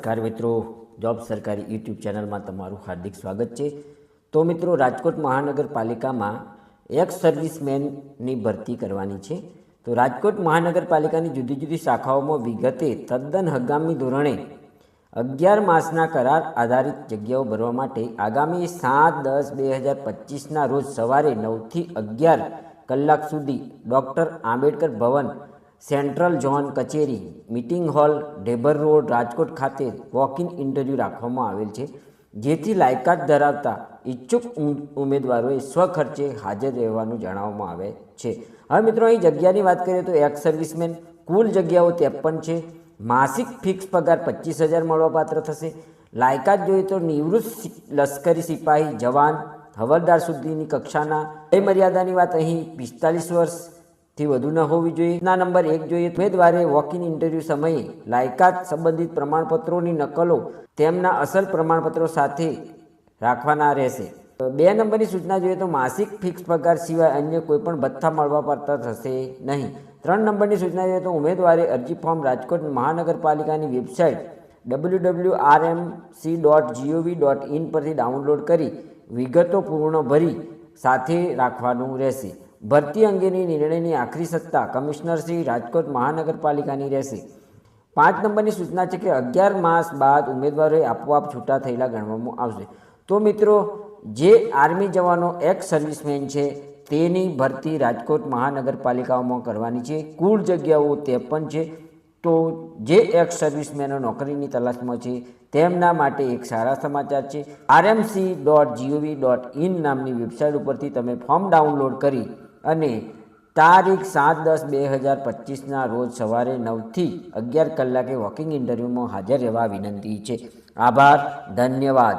નમસ્કાર મિત્રો. જોબ સરકારી યુટ્યુબ ચેનલમાં તમારું હાર્દિક સ્વાગત છે. તો મિત્રો, રાજકોટ મહાનગરપાલિકામાં એક્સ સર્વિસમેનની ભરતી કરવાની છે. તો રાજકોટ મહાનગરપાલિકાની જુદી જુદી શાખાઓમાં વિગતે તદ્દન હગામી ધોરણે અગિયાર માસના કરાર આધારિત જગ્યાઓ ભરવા માટે આગામી સાત દસ બે હજાર પચીસના રોજ સવારે નવથી અગિયાર કલાક સુધી doctor Ambedkar Bhavan central zone કચેરી meeting hall Dhebar road Rajkot ખાતે વોક ઇન ઇન્ટરવ્યૂ રાખવામાં આવેલ છે. જેથી લાયકાત ધરાવતા ઈચ્છુક ઉમેદવારોએ સ્વખર્ચે હાજર રહેવાનું જણાવવામાં આવે છે. હવે મિત્રો, અહીં જગ્યાની વાત કરીએ તો એક્સ સર્વિસમેન કુલ જગ્યાઓ ત્રેપન છે. માસિક ફિક્સ પગાર પચીસ હજાર મળવાપાત્ર થશે. લાયકાત જોઈએ તો નિવૃત્ત લશ્કરી સિપાહી જવાન, હવલદાર સુધીની કક્ષાના એ મર્યાદાની વાત અહીં પિસ્તાલીસ વર્ષથી વધુ ન હોવી જોઈએ. ના નંબર એક જોઈએ ઉમેદવારે વોક ઇન ઇન્ટરવ્યૂ સમયે લાયકાત સંબંધિત પ્રમાણપત્રોની નકલો તેમના અસલ પ્રમાણપત્રો સાથે રાખવાના રહેશે. બે નંબરની સૂચના જોઈએ તો માસિક ફિક્સ પગાર સિવાય અન્ય કોઈપણ ભથ્થા મળવા પડતા થશે નહીં. ત્રણ નંબરની સૂચના જોઈએ તો ઉમેદવારે અરજી ફોર્મ રાજકોટ મહાનગરપાલિકાની website W W R M C dot G O V dot in પરથી ડાઉનલોડ કરી વિગતો પૂર્ણ ભરી સાથે રાખવાનું રહેશે. ભરતી અંગેની નિર્ણયની આખરી સત્તા કમિશનર શ્રી રાજકોટ મહાનગરપાલિકાની રહેશે. પાંચ નંબરની સૂચના છે કે અગિયાર માસ બાદ ઉમેદવારોએ આપોઆપ છૂટા થયેલા ગણવામાં આવશે. તો મિત્રો, જે આર્મી જવાનો એક્સ સર્વિસમેન છે, તેની ભરતી રાજકોટ મહાનગરપાલિકાઓમાં કરવાની છે. કુલ જગ્યાઓ ત્રેપન છે. તો જે એક્સ સર્વિસમેનો નોકરીની તલાશમાં છે, તેમના માટે એક સારા સમાચાર છે. RMC dot G O V dot in નામની વેબસાઇટ ઉપરથી તમે ફોર્મ ડાઉનલોડ કરી અને તારીખ સાત દસ બે હજાર પચીસના રોજ સવારે નવથી અગિયાર કલાકે વોકિંગ ઇન્ટરવ્યૂમાં હાજર રહેવા વિનંતી છે. આભાર, ધન્યવાદ.